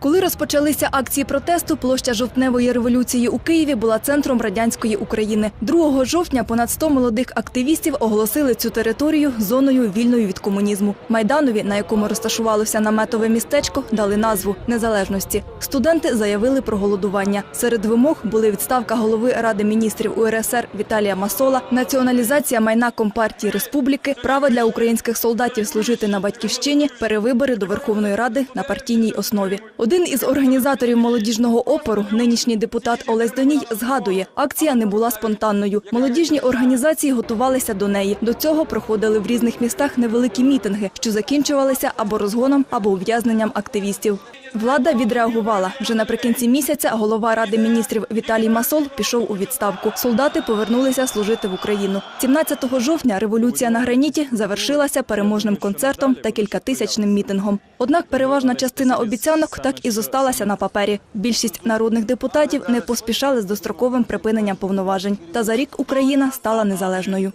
Коли розпочалися акції протесту, площа жовтневої революції у Києві була центром радянської України. 2 жовтня понад 100 молодих активістів оголосили цю територію зоною вільною від комунізму. Майданові, на якому розташувалося наметове містечко, дали назву незалежності. Студенти заявили про голодування. Серед вимог були відставка голови Ради міністрів УРСР Віталія Масола, націоналізація майна Компартії Республіки, право для українських солдатів служити на батьківщині, перевибори до Верховної Ради на партійній основі. Один із організаторів молодіжного опору, нинішній депутат Олесь Доній, згадує, акція не була спонтанною. Молодіжні організації готувалися до неї. До цього проходили в різних містах невеликі мітинги, що закінчувалися або розгоном, або ув'язненням активістів. Влада відреагувала. Вже наприкінці місяця голова Ради міністрів Віталій Масол пішов у відставку. Солдати повернулися служити в Україну. 17 жовтня революція на граніті завершилася переможним концертом та кількатисячним мітингом. Однак переважна частина обіцянок так і зосталася на папері. Більшість народних депутатів не поспішали з достроковим припиненням повноважень. Та за рік Україна стала незалежною.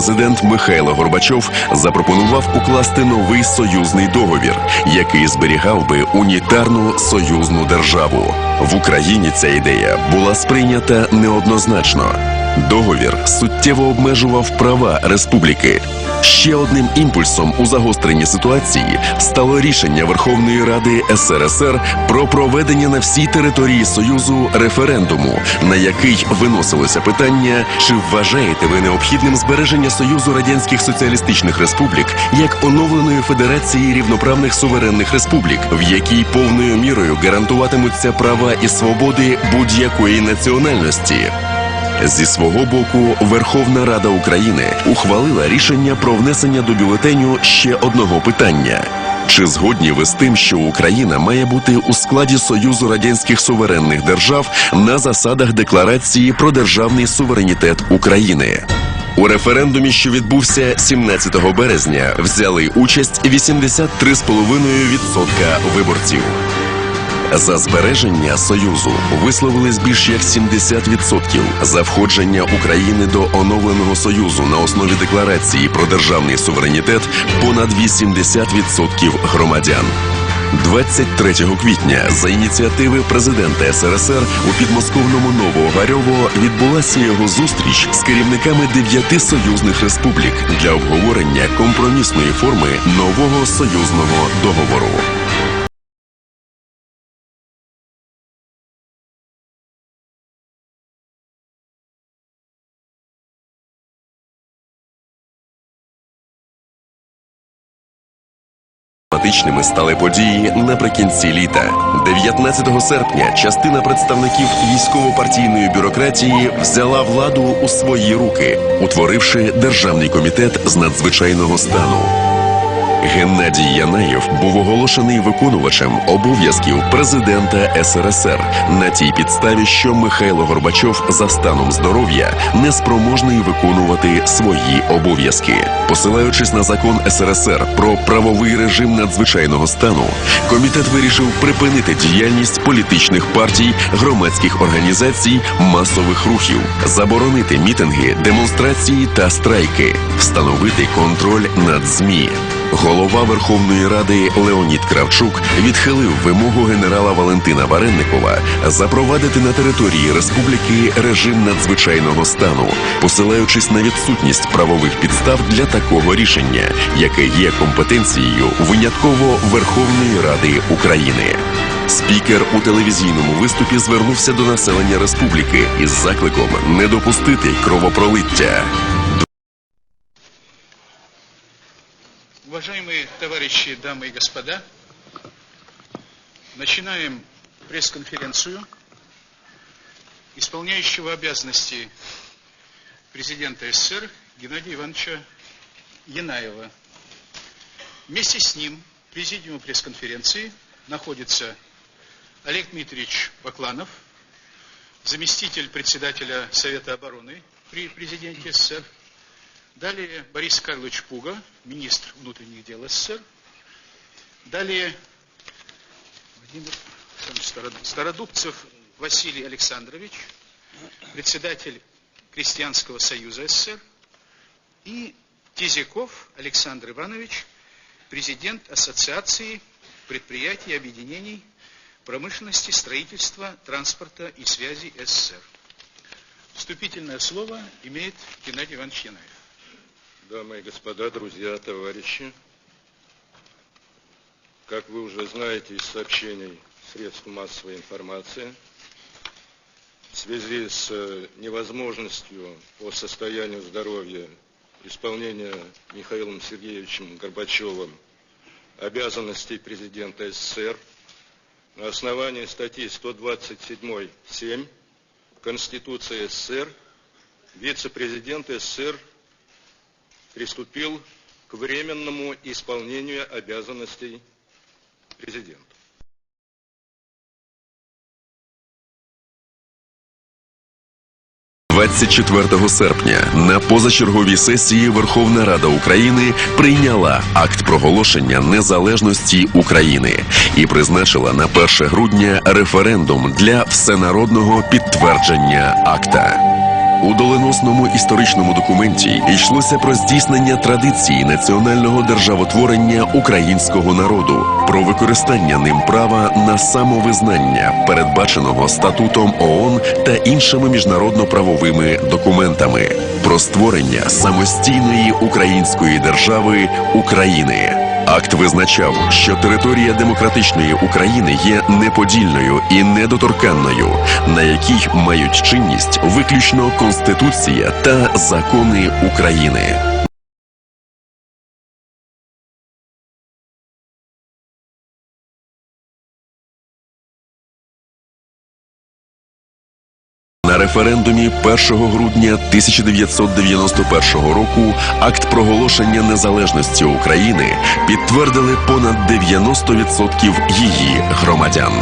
Президент Михайло Горбачов запропонував укласти новий союзний договір, який зберігав би унітарну союзну державу. В Україні ця ідея була сприйнята неоднозначно. Договір суттєво обмежував права республіки. Ще одним імпульсом у загостренні ситуації стало рішення Верховної Ради СРСР про проведення на всій території Союзу референдуму, на який виносилося питання, чи вважаєте ви необхідним збереження Союзу Радянських Соціалістичних Республік як оновленої Федерації рівноправних суверенних республік, в якій повною мірою гарантуватимуться права і свободи будь-якої національності. Зі свого боку, Верховна Рада України ухвалила рішення про внесення до бюлетеню ще одного питання. Чи згодні ви з тим, що Україна має бути у складі Союзу радянських суверенних держав на засадах декларації про державний суверенітет України? У референдумі, що відбувся 17 березня, взяли участь 83,5% виборців. За збереження союзу висловились більш як 70%. За входження України до оновленого союзу на основі декларації про державний суверенітет понад 80% громадян. 23 квітня за ініціативи президента СРСР у підмосковному Новогарьово відбулася його зустріч з керівниками дев'яти союзних республік для обговорення компромісної форми нового союзного договору. Драматичними стали події наприкінці літа. 19 серпня частина представників військово-партійної бюрократії взяла владу у свої руки, утворивши державний комітет з надзвичайного стану. Геннадій Янаєв був оголошений виконувачем обов'язків президента СРСР на тій підставі, що Михайло Горбачов за станом здоров'я неспроможний виконувати свої обов'язки. Посилаючись на закон СРСР про правовий режим надзвичайного стану, комітет вирішив припинити діяльність політичних партій, громадських організацій, масових рухів, заборонити мітинги, демонстрації та страйки, встановити контроль над ЗМІ. Голова Верховної Ради Леонід Кравчук відхилив вимогу генерала Валентина Варенникова запровадити на території республіки режим надзвичайного стану, посилаючись на відсутність правових підстав для такого рішення, яке є компетенцією винятково Верховної Ради України. Спікер у телевізійному виступі звернувся до населення республіки із закликом не допустити кровопролиття. Уважаемые товарищи, дамы и господа, начинаем пресс-конференцию исполняющего обязанности президента СССР Геннадия Ивановича Янаева. Вместе с ним в пресс-конференции находится Олег Дмитриевич Бакланов, заместитель председателя Совета обороны при президенте СССР. Далее Борис Карлович Пуга, министр внутренних дел СССР. Далее Владимир Стародубцев Василий Александрович, председатель Крестьянского союза СССР. И Тизяков Александр Иванович, президент Ассоциации предприятий и объединений промышленности, строительства, транспорта и связи СССР. Вступительное слово имеет Геннадий Иванович Янаев. Дамы и господа, друзья, товарищи, как вы уже знаете из сообщений средств массовой информации, в связи с э, невозможностью по состоянию здоровья исполнения Михаилом Сергеевичем Горбачевым обязанностей президента СССР на основании статьи 127.7 Конституции СССР вице-президент СССР приступил к временному исполнению обязанностей президента. – 24 серпня на позачерговій сесії Верховна Рада України прийняла акт проголошення незалежності України і призначила на 1 грудня референдум для всенародного підтвердження акта. У доленосному історичному документі йшлося про здійснення традиції національного державотворення українського народу, про використання ним права на самовизнання, передбаченого статутом ООН та іншими міжнародно-правовими документами, про створення самостійної української держави України. Акт визначав, що територія демократичної України є неподільною і недоторканною, на якій мають чинність виключно Конституція та закони України. Референдумі 1 грудня 1991 року акт проголошення незалежності України підтвердили понад 90% її громадян.